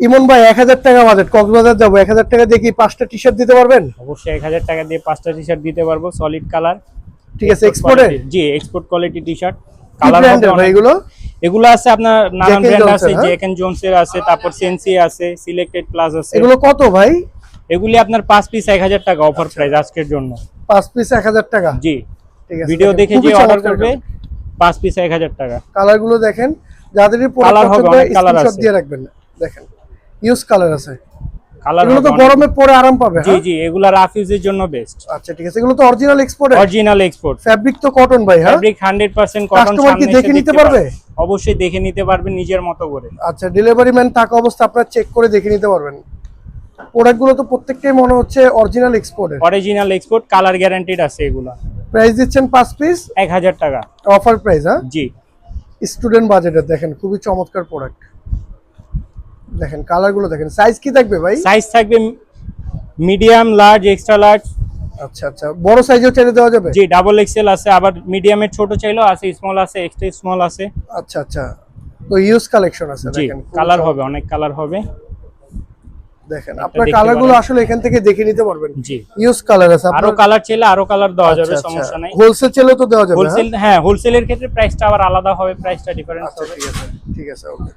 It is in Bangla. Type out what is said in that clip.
ইমন ভাই এক হাজার টাকা বাজেট কক্সবাজার যাব। এক হাজার টাকা দিয়ে কি পাঁচটা টি শার্ট দিতে পারবেন? অবশ্যই এক হাজার টাকা দিয়ে পাঁচটা টি শার্ট দিতে পারব সলিড কালার ঠিক আছে এক্সপোর্টের জি export quality T shirt colour এগুলো? এগুলো আছে আপনার নানান ব্র্যান্ড আছে এর, হ্যাঁ? জেক এন্ড জোনস এর আছে তারপর সেন্সি আছে সিলেক্টেড প্লাস আছে। এগুলো কত ভাই? এগুলি আপনার পিস এক হাজার টাকা অফার প্রাইস আজকের জন্য। পিস এক হাজার টাকা? জি। ঠিক আছে ভিডিও দেখে যে অর্ডার করবে পিস এক হাজার টাকা। কালারগুলো দেখেন যাদের স্ক্রিনশট দিয়ে রাখবেন। দেখেন। ইউজ কালার আছে। কালার এগুলো তো গরমে পরে আরাম পাবে জি হ্যাঁ? জি এগুলা রাফ ইউজের জন্য বেস্ট আচ্ছা ঠিক আছে এগুলো তো original export original export fabric তো কটন ভাই হ্যাঁ? Fabric hundred percent cotton Customer কি দেখে নিতে পারবে? অবশ্যই দেখে নিতে পারবে নিজের মতো করে। আচ্ছা ডেলিভারি ম্যান থাকা অবস্থা আপনারা চেক করে দেখে নিতে পারবেন। প্রোডাক্টগুলো তো প্রত্যেকটাই মনে হচ্ছে অরিজিনাল এক্সপোর্টের অরিজিনাল এক্সপোর্ট কালার গ্যারান্টিড আছে এগুলা। প্রাইস দিচ্ছেন পাঁচ পিস এক হাজার টাকা। অফার প্রাইস হ্যাঁ? জি। স্টুডেন্ট বাজেটে দেখেন খুবই চমৎকার প্রোডাক্ট দেখেন কালারগুলো দেখেন। সাইজ কি থাকবে ভাই? সাইজ থাকবে মিডিয়াম লার্জ এক্সট্রা লার্জ আচ্ছা আচ্ছা। বড় সাইজও চাইলে দেওয়া যাবে? জি ডাবল এক্সেল আছে আবার মিডিয়ামের ছোট চাইলেও আছে স্মল আছে এক্সট্রা স্মল আছে। আচ্ছা আচ্ছা। তো ইউজ কালেকশন আছে দেখেন। কালার হবে অনেক কালার হবে। দেখেন আপনার দেখতে কালারগুলো পারেন। আসলে এখান থেকে দেখে নিতে পারবেন। জি। ইউজ কালার আছে আরও কালার চাইলে আরও কালার দেওয়া যাবে সমস্যা নাই। হোলসেল চেলেও তো দেওয়া যাবে হোলসেল হ্যাঁ হোলসেলের ক্ষেত্রে প্রাইসটা আবার আলাদা হবে প্রাইসটা ডিফারেন্স আচ্ছা হবে। ঠিক আছে ঠিক আছে ওকে